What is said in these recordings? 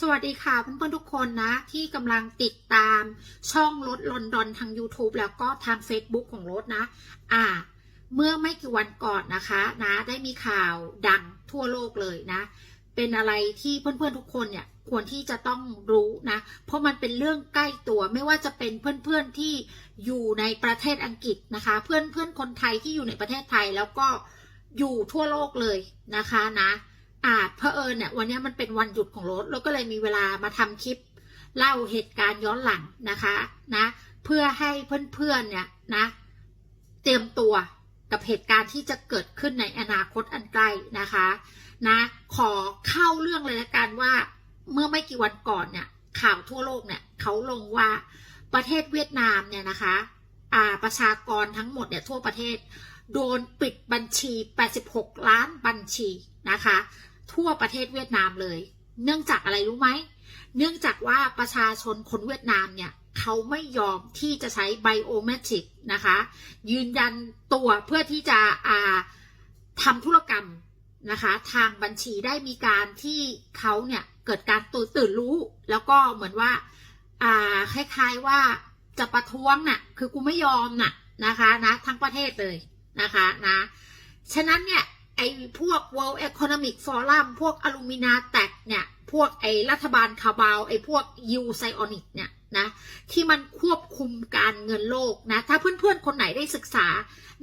สวัสดีค่ะเพื่อนๆทุกคนนะ ที่กำลังติดตามช่องรถลอนดอนทาง YouTube แล้วก็ทาง Facebook ของรถนะ อ่า เมื่อไม่กี่วันก่อนนะคะนะ ได้มีข่าวดังทั่วโลกเลยนะ เป็นอะไรที่เพื่อนๆทุกคนเนี่ยควรที่จะต้องรู้นะ เพราะมันเป็นเรื่องใกล้ตัวไม่ว่าจะเป็นเพื่อนๆที่อยู่ในประเทศอังกฤษนะคะ เพื่อนๆคนไทยที่อยู่ในประเทศไทยแล้วก็อยู่ทั่วโลกเลยนะคะนะ อ่าเพอเอิญเนี่ยวันนี้มันเป็นวันหยุดของรถแล้วก็เลยมีเวลามาทำคลิปเล่าเหตุการณ์ย้อนหลังนะคะนะเพื่อให้เพื่อนๆเนี่ยนะเตรียมตัวกับเหตุการณ์ที่จะเกิดขึ้นในอนาคตอันใกล้นะคะนะขอเข้าเรื่องเลยละกันว่าเมื่อไม่กี่วันก่อนเนี่ยข่าวทั่วโลกเนี่ยเขาลงว่าประเทศเวียดนามเนี่ยนะคะอ่าประชากรทั้งหมดเนี่ยทั่วประเทศ โดนปิดบัญชี 86 ล้านบัญชีนะคะ ทั่วประเทศเวียดนามเลย เนื่องจากอะไรรู้ไหม เนื่องจากว่าประชาชนคนเวียดนามเนี่ยเขาไม่ยอมที่จะใช้ไบโอเมตริกนะคะ ยืนยันตัวเพื่อที่จะอาทำธุรกรรมนะคะ ทางบัญชีได้มีการที่เขาเนี่ยเกิดการตื่นตื่นรู้ แล้วก็เหมือนว่าอ่าคล้ายๆว่าจะประท้วงน่ะคือกูไม่ยอมน่ะนะคะนะทั้งประเทศเลยนะคะนะฉะนั้นเนี่ย ไอ้พวก World Economic Forum พวกอลูมินาแตกเนี่ย พวกไอ้รัฐบาลคาบาว ไอ้พวกยูไซออนิกเนี่ยนะที่มันควบคุมการเงินโลกนะ ถ้าเพื่อนๆ คนไหนได้ศึกษา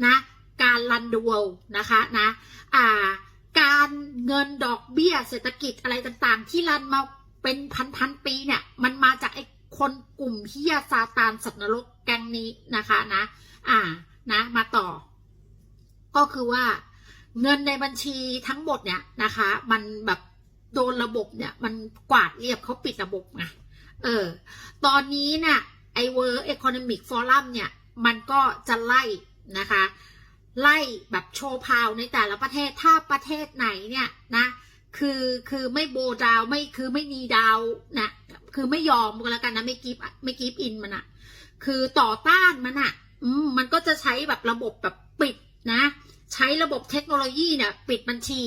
นะการรันดอะเวิลด์นะคะนะอ่าการเงินดอกเบี้ยเศรษฐกิจอะไรต่างๆ ที่รันมาเป็นพันๆปีเนี่ย มันมาจากไอ้คนกลุ่มเฮียซาตานสัตว์นรกแก๊งนี้นะคะนะ อ่านะมาต่อ ก็คือว่า เงินในบัญชีทั้งหมดเนี่ยนะคะ มันแบบโดนระบบเนี่ย มันกวาดเรียบเขาปิดระบบไงเออ ตอนนี้เนี่ยไอ World Economic Forum เนี่ย มันก็จะไล่นะคะ ไล่แบบโชว์พาวในแต่ละประเทศถ้าประเทศไหนเนี่ยนะคือคือไม่โบดาวไม่คือไม่นีดาวนะคือไม่ยอมก็แล้วกันนะไม่กีบไม่กีบอินมันอะคือต่อต้านมันอะอืมมันก็จะใช้แบบระบบแบบปิดนะ ใช้ระบบเทคโนโลยีเนี่ย ปิดบัญชี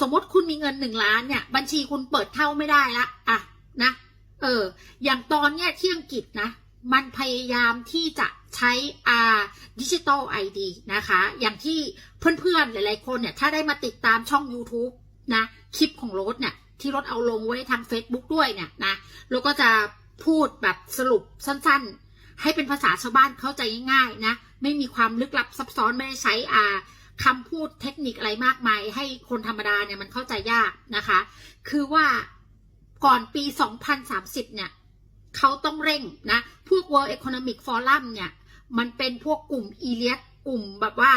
สมมติคุณมีเงินหนึ่งล้านเนี่ย บัญชีคุณเปิดเท่าไม่ได้ละอะนะ เออ อย่างตอนเนี้ยที่อังกฤษนะ มันพยายามที่จะใช้อ่าดิจิตอลไอดีนะคะ อย่างที่เพื่อนๆ หลายๆ คนเนี่ย ถ้าได้มาติดตามช่อง YouTube นะ คลิปของรถเนี่ย ที่รถเอาลงไว้ทาง Facebook ด้วยเนี่ยนะแล้วก็จะพูดแบบสรุปสั้นๆ ให้เป็นภาษาชาวบ้านเข้าใจง่ายๆ นะ ไม่มีความลึกลับซับซ้อนไม่ได้ใช้อ่า คำพูดเทคนิคอะไรมากมาย ให้คนธรรมดาเนี่ยมันเข้าใจยากนะคะ คือว่าก่อนปี 2030 เนี่ยเขาต้องเร่งนะ พวก World Economic Forum เนี่ย มันเป็นพวกกลุ่มอีเลียสกลุ่มแบบว่า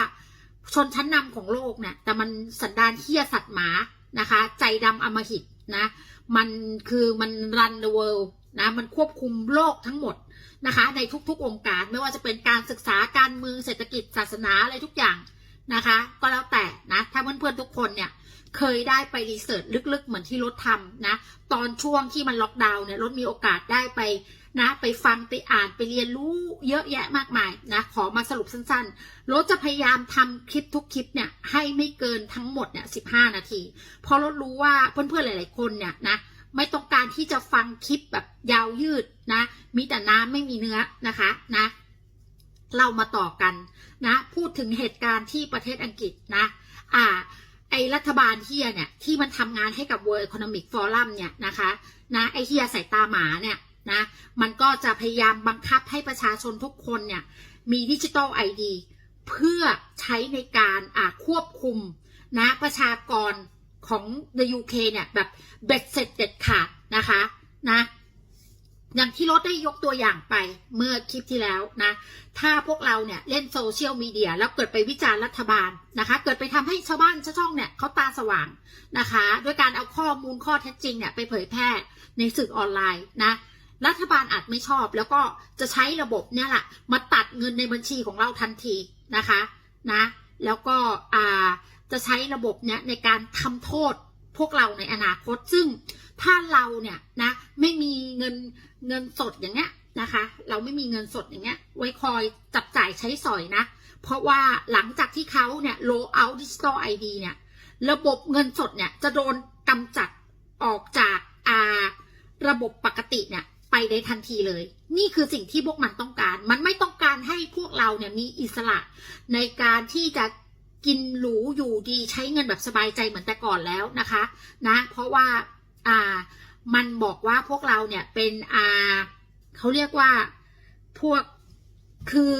ชนชั้นนำของโลกเนี่ย แต่มันสันดานเฮี้ยสัตว์หมานะคะ ใจดำอมหิตนะ มันคือมันรัน the world นะ มันควบคุมโลกทั้งหมดนะคะ ในทุกๆองค์การ ไม่ว่าจะเป็นการศึกษาการเมืองเศรษฐกิจศาสนาอะไรทุกอย่าง นะคะ ก็แล้วแต่นะ ถ้าเพื่อนๆทุกคนเนี่ยเคยได้ไปรีเสิร์ชลึกๆ เหมือนที่รถทำนะ ตอนช่วงที่มันล็อกดาวน์เนี่ยรถมีโอกาสได้ไปนะ ไปฟังไปอ่านไปเรียนรู้เยอะแยะมากมายนะ ขอมาสรุปสั้นๆรถจะพยายามทำคลิปทุกคลิปเนี่ยให้ไม่เกินทั้งหมดเนี่ยสิบห้านาที เพราะรถรู้ว่าเพื่อนๆหลาย ๆ คนเนี่ยนะไม่ต้องการที่จะฟังคลิปแบบยาวยืดนะ มีแต่น้ำไม่มีเนื้อนะคะนะ เรามาต่อกันนะ พูดถึงเหตุการณ์ที่ประเทศอังกฤษนะ อ่า ไอรัฐบาลเฮียเนี่ย ที่มันทำงานให้กับ World Economic Forum เนี่ยนะคะนะไอเฮียใส่ตาหมาเนี่ยนะมันก็จะพยายามบังคับให้ประชาชนทุกคนเนี่ย มีดิจิตอลไอดีเพื่อใช้ในการอ่าควบคุมนะประชากรของ the UK เนี่ย แบบเบ็ดเสร็จเด็ดขาดนะคะนะ อย่างที่รถได้ยกตัวอย่างไปเมื่อคลิปที่แล้วนะ ถ้าพวกเราเนี่ยเล่นโซเชียลมีเดียแล้วเกิดไปวิจารณ์รัฐบาลนะคะ เกิดไปทำให้ชาวบ้านชาวช่องเนี่ยเขาตาสว่างนะคะด้วยการเอาข้อมูลข้อเท็จจริงเนี่ยไปเผยแพร่ในสื่อออนไลน์นะรัฐบาลอาจไม่ชอบ แล้วก็จะใช้ระบบเนี่ยแหละมาตัดเงินในบัญชีของเราทันทีนะคะนะ แล้วก็จะใช้ระบบเนี่ยในการทำโทษ พวกเราในอนาคตซึ่งถ้าเราเนี่ยนะไม่มีเงินเงินสดอย่างเงี้ยนะคะ เราไม่มีเงินสดอย่างเงี้ย ไว้คอยจับจ่ายใช้สอยนะ เพราะว่าหลังจากที่เขาเนี่ย roll out digital ID เนี่ยระบบเงินสดเนี่ยจะโดนกำจัดออกจากอาระบบปกติเนี่ยไปได้ทันทีเลย นี่คือสิ่งที่พวกมันต้องการ มันไม่ต้องการให้พวกเราเนี่ยมีอิสระในการที่จะ กินหรูอยู่ดีใช้เงินแบบสบายใจเหมือนแต่ก่อนแล้วนะคะนะเพราะว่าอ่ามันบอกว่าพวกเราเนี่ยเป็นอ่าเขาเรียกว่าพวกคือ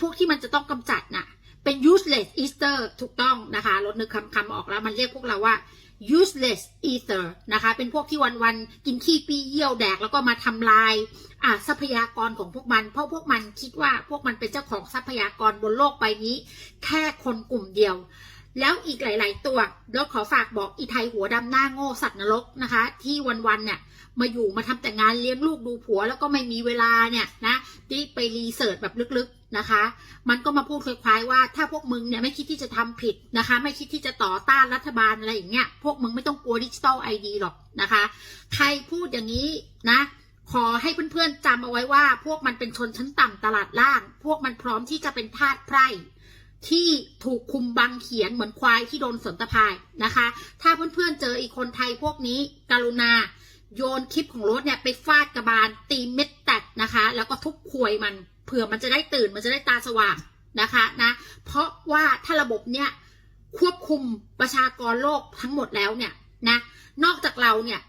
พวกที่มันจะต้องกำจัดน่ะเป็น useless Easter ถูกต้องนะคะลดนึกคำคำออกแล้ว มันเรียกพวกเราว่า useless ether นะคะ เป็นพวกที่วันๆกินขี้ปีเยี่ยวแดกแล้วก็มาทำลายอ่าทรัพยากรของพวกมัน เพราะพวกมันคิดว่าพวกมันเป็นเจ้าของทรัพยากรบนโลกใบนี้ แค่คนกลุ่มเดียว แล้วอีกหลาย ๆ ตัวรถขอฝากบอกอีไทยหัวดำหน้าโง่สัตว์นรกนะคะ ที่วันๆเนี่ยมาอยู่มาทำแต่งานเลี้ยงลูกดูผัว แล้วก็ไม่มีเวลาเนี่ยนะที่ไปรีเสิร์ชแบบลึก นะคะ มันก็มาพูดคล้ายๆว่าถ้าพวกมึงเนี่ยไม่คิดที่จะทำผิดนะคะ ไม่คิดที่จะต่อต้านรัฐบาลอะไรอย่างเงี้ย พวกมึงไม่ต้องกลัวดิจิตอลไอดีหรอกนะคะ ใครพูดอย่างนี้นะขอให้เพื่อนๆจำเอาไว้ว่า พวกมันเป็นชนชั้นต่ำตลาดล่าง พวกมันพร้อมที่จะเป็นทาสไพร่ที่ถูกคุมบังเขียนเหมือนควายที่โดนสนตะพายนะคะ ถ้าเพื่อนๆเจออีกคนไทยพวกนี้กรุณา โยนคลิปของรถเนี่ยไปฟาดกระบาลตีเม็ดแตกนะคะ แล้วก็ทุบควยมัน เผื่อมันจะได้ตื่นมันจะได้ตาสว่างนะคะนะเพราะว่าถ้าระบบเนี่ยควบคุมประชากรโลกทั้งหมดแล้วเนี่ยนะนอกจากเราเนี่ย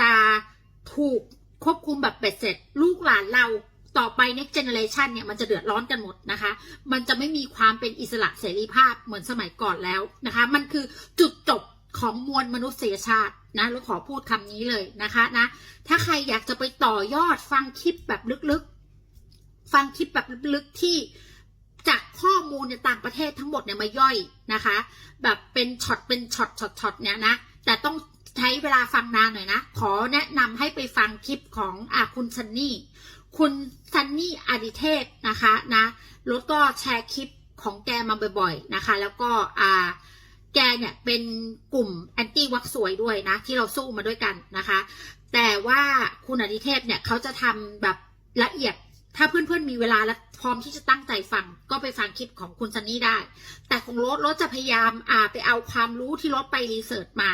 จะถูกควบคุมแบบเบ็ดเสร็จ ลูกหลานเราต่อไป next generation เนี่ยมันจะเดือดร้อนกันหมดนะคะ มันจะไม่มีความเป็นอิสระเสรีภาพเหมือนสมัยก่อนแล้วนะคะ มันคือจุดจบของมวลมนุษยชาตินะเราขอพูดคำนี้เลยนะคะนะ ถ้าใครอยากจะไปต่อยอดฟังคลิปแบบลึกๆ ฟังคลิปแบบลึกๆที่จากข้อมูลในต่างประเทศทั้งหมดเนี่ยมาย่อยนะคะ แบบเป็นช็อตเป็นช็อตช็อตช็อตเนี่ยนะ แต่ต้องใช้เวลาฟังนานหน่อยนะ ขอแนะนำให้ไปฟังคลิปของอาคุณซันนี่ คุณซันนี่อดิเทพนะคะนะรถก็แชร์คลิปของแกมาบ่อยๆนะคะ แล้วก็อ่าแกเนี่ยเป็นกลุ่มแอนตี้วัคซวยด้วยนะ ที่เราสู้มาด้วยกันนะคะ แต่ว่าคุณอดิเทพเนี่ยเขาจะทำแบบละเอียด ถ้าเพื่อนๆมีเวลาและพร้อมที่จะตั้งใจฟังก็ไปฟังคลิปของคุณซันนี่ได้ แต่ของรถรถจะพยายามอ่าไปเอาความรู้ที่รถไปรีเสิร์ชมา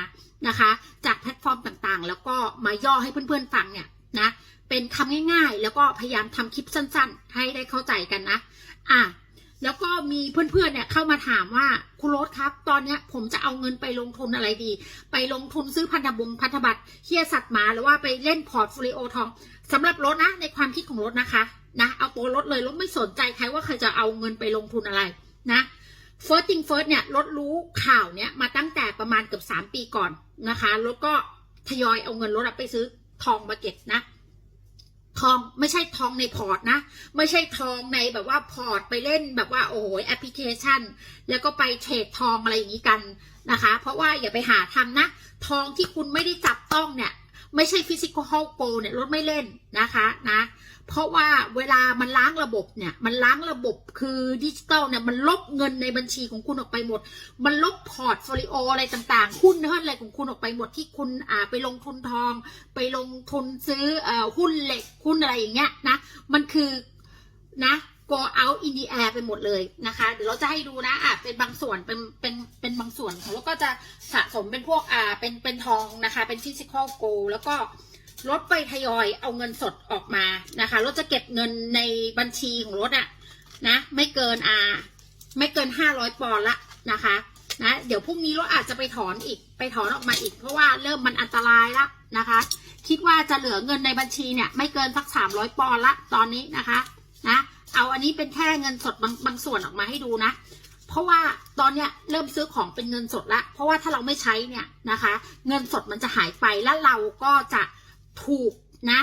นะคะ จากแพลตฟอร์มต่างๆ แล้วก็มาย่อให้เพื่อนๆฟังเนี่ยนะเป็นคำง่ายๆ แล้วก็พยายามทำคลิปสั้นๆ ให้ได้เข้าใจกันนะอะแล้วก็มีเพื่อนๆ เนี่ยเข้ามาถามว่าคุณโรสครับ ตอนนี้ผมจะเอาเงินไปลงทุนอะไรดี ไปลงทุนซื้อพันธบุญพันธบัตรเฮียสัตว์หมาหรือว่าไปเล่นพอร์ตโฟลิโอทองสำหรับรถนะในความคิดของรถนะคะ นะเอาตัวรถเลยรถไม่สนใจใครว่าใครจะเอาเงินไปลงทุนอะไรนะ First thing first เนี่ยรถรู้ข่าวเนี่ยมาตั้งแต่ประมาณเกือบสามปีก่อนนะคะรถก็ทยอยเอาเงินรถไปซื้อทองมาเก็บนะทองไม่ใช่ทองในพอร์ตนะ ไม่ใช่ทองในแบบว่าพอร์ตไปเล่นแบบว่าโอ้โหแอปพลิเคชัน แล้วก็ไปเทรดทองอะไรอย่างนี้กันนะคะ เพราะว่าอย่าไปหาทำนะ ทองที่คุณไม่ได้จับต้องเนี่ย ไม่ใช่ฟิสิกอลโกเนี่ยรถไม่เล่นนะคะนะเพราะว่าเวลามันล้างระบบเนี่ย มันล้างระบบคือดิจิตอลเนี่ยมันลบเงินในบัญชีของคุณออกไปหมด มันลบพอร์ตโฟลิโออะไรต่างๆหุ้นเท่าอะไรของคุณออกไปหมดที่คุณอ่าไปลงทุนทอง ไปลงทุนซื้อเอ่อหุ้นเหล็กหุ้นอะไรอย่างเงี้ยนะมันคือนะ go out in the air ไปหมดเลยนะคะ เดี๋ยวเราจะให้ดูนะอะเป็นบางส่วนเป็นเป็นเป็นบางส่วนของเราก็จะสะสมเป็นพวกอ่าเป็นเป็นทองนะคะ เป็น physical gold แล้วก็รถไปทยอยเอาเงินสดออกมานะคะรถจะเก็บเงินในบัญชีของรถอะนะ ไม่เกินอ่าไม่เกินห้าร้อยปอนด์ละนะคะนะเดี๋ยวพรุ่งนี้รถอาจจะไปถอนอีกไปถอนออกมาอีก เพราะว่าเริ่มมันอันตรายละนะคะ คิดว่าจะเหลือเงินในบัญชีเนี่ย ไม่เกินสักสามร้อยปอนด์ละตอนนี้นะคะ นะ เอาอันนี้เป็นแค่เงินสดบางบางส่วนออกมาให้ดูนะ เพราะว่าตอนเนี้ยเริ่มซื้อของเป็นเงินสดละ เพราะว่าถ้าเราไม่ใช้เนี่ยนะคะ เงินสดมันจะหายไปแล้วเราก็จะถูกนะ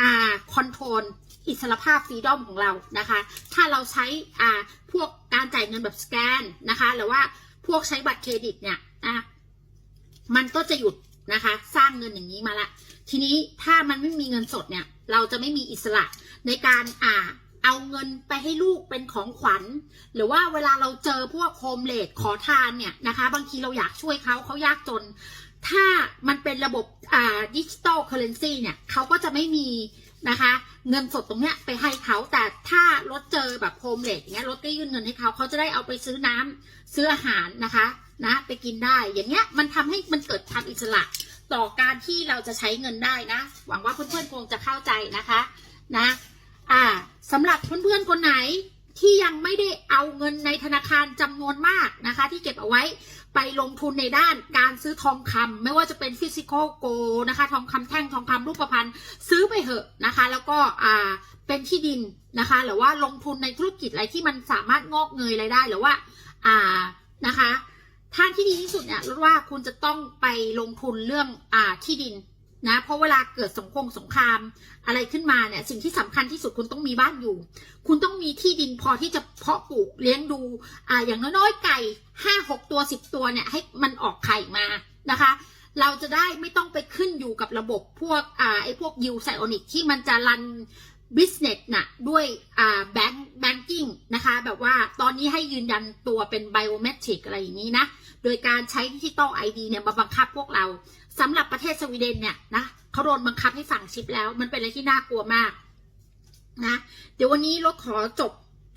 อ่าคอนโทรลอิสรภาพฟรีดอมของเรานะคะ ถ้าเราใช้อ่าพวกการจ่ายเงินแบบสแกนนะคะ หรือว่าพวกใช้บัตรเครดิตเนี่ยนะมันก็จะหยุดนะคะ สร้างเงินอย่างนี้มาละ ทีนี้ถ้ามันไม่มีเงินสดเนี่ย เราจะไม่มีอิสระในการอ่า เอาเงินไปให้ลูกเป็นของขวัญ หรือว่าเวลาเราเจอพวกโฮมเลดขอทานเนี่ยนะคะ บางทีเราอยากช่วยเขาเขายากจน ถ้ามันเป็นระบบอ่าดิจิตอลเคอร์เรนซีเนี่ยเขาก็จะไม่มีนะคะ เงินสดตรงเนี้ยไปให้เขาแต่ถ้ารถเจอแบบโฮมเลดอย่างเงี้ยรถก็ยื่นเงินให้เขาเขาจะได้เอาไปซื้อน้ำซื้ออาหารนะคะนะไปกินได้อย่างเงี้ยมันทำให้มันเกิดความอิสระต่อการที่เราจะใช้เงินได้นะ หวังว่าเพื่อนๆคงจะเข้าใจนะคะนะ อ่าสำหรับเพื่อนๆคนไหนที่ยังไม่ได้เอาเงินในธนาคารจำนวนมากนะคะ ที่เก็บเอาไว้ไปลงทุนในด้านการซื้อทองคำไม่ว่าจะเป็นฟิสิกอลโกนะคะ ทองคำแท่งทองคำรูปพรรณซื้อไปเหอะนะคะ แล้วก็อ่าเป็นที่ดินนะคะ หรือว่าลงทุนในธุรกิจอะไรที่มันสามารถงอกเงยรายได้หรือว่าอ่านะคะทางที่ดีที่สุดเนี่ยรู้ว่าคุณจะต้องไปลงทุนเรื่องอ่าที่ดิน นะเพราะเวลาเกิดสงครามสงครามอะไรขึ้นมาเนี่ยสิ่งที่สำคัญที่สุดคุณต้องมีบ้านอยู่ คุณต้องมีที่ดินพอที่จะเพาะปลูกเลี้ยงดูอ่าอย่างน้อยๆไก่ห้าหกตัวสิบตัวเนี่ยให้มันออกไข่มานะคะ เราจะได้ไม่ต้องไปขึ้นอยู่กับระบบพวกอ่าไอ้พวกยูไซโอนิกที่มันจะรัน บิสเนสน่ะด้วยแบงค์แบงกิ้งนะคะ แบบว่าตอนนี้ให้ยืนยันตัวเป็นไบโอเมตริกอะไรอย่างนี้นะ โดยการใช้ดิจิตอลไอดีเนี่ยมาบังคับพวกเราสำหรับประเทศสวีเดนเนี่ยนะเขาโดนบังคับให้สั่งชิปแล้ว มันเป็นอะไรที่น่ากลัวมากนะ เดี๋ยววันนี้รถขอจบ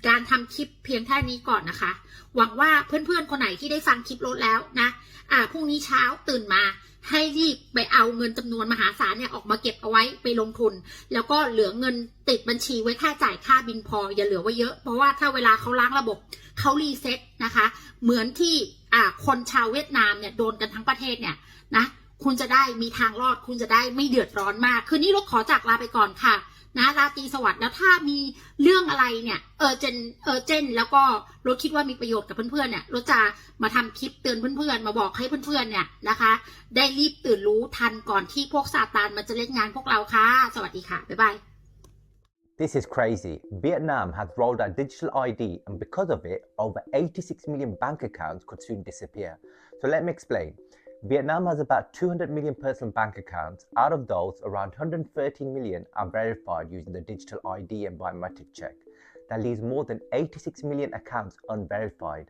การทำคลิปเพียงแค่นี้ก่อนนะคะ หวังว่าเพื่อนๆ คนไหนที่ได้ฟังคลิปรถแล้วนะ อ่าพรุ่งนี้เช้าตื่นมาให้รีบไปเอาเงินจำนวนมหาศาลเนี่ยออกมาเก็บเอาไว้ไปลงทุน แล้วก็เหลือเงินติดบัญชีไว้แค่จ่ายค่าบินพอ อย่าเหลือไว้เยอะ เพราะว่าถ้าเวลาเขาล้างระบบเขารีเซ็ตนะคะ เหมือนที่อ่าคนชาวเวียดนามเนี่ยโดนกันทั้งประเทศเนี่ยนะคุณจะได้มีทางรอด คุณจะได้ไม่เดือดร้อนมาก คืนนี้รถขอจากลาไปก่อนค่ะ นะราตรีสวัสดิ์แล้วถ้ามีเรื่องอะไรเนี่ยเออเจนเออเจนแล้วก็รถคิดว่ามีประโยชน์กับเพื่อนๆเนี่ยรถจะมาทำคลิปเตือนเพื่อนๆ มาบอกให้เพื่อนๆเนี่ยนะคะ ได้รีบตื่นรู้ทันก่อนที่พวกซาตานมันจะเล่นงานพวกเราค่ะ สวัสดีค่ะ บ๊ายบาย This is crazy. Vietnam has rolled out digital ID, and because of it, over 86 million bank accounts could soon disappear. So let me explain. Vietnam has about 200 million personal bank accounts. Out of those, around 113 million are verified using the digital ID and biometric check. That leaves more than 86 million accounts unverified.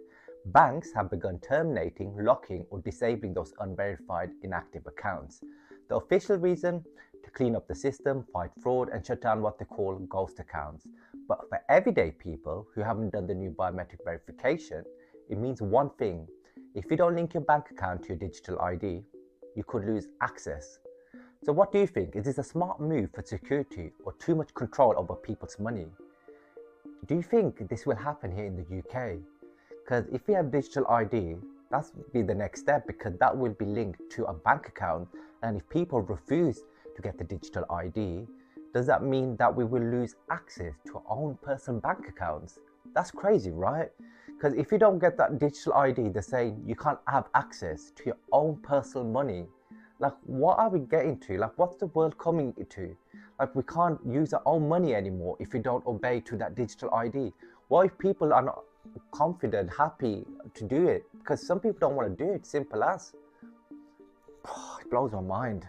Banks have begun terminating, locking, or disabling those unverified inactive accounts. The official reason? To clean up the system, fight fraud, and shut down what they call ghost accounts. But for everyday people who haven't done the new biometric verification, it means one thing. If you don't link your bank account to your digital ID, you could lose access. So, what do you think? Is this a smart move for security or too much control over people's money? Do you think this will happen here in the UK? Because if we have digital ID, that's be the next step because that will be linked to a bank account. And if people refuse to get the digital ID, does that mean that we will lose access to our own personal bank accounts? That's crazy, right? Because if you don't get that digital ID, they're saying you can't have access to your own personal money. Like, what are we getting to? Like, what's the world coming to? Like, we can't use our own money anymore if we don't obey to that digital ID. What if people are not confident, happy to do it? Because some people don't want to do it, simple as. it blows my mind.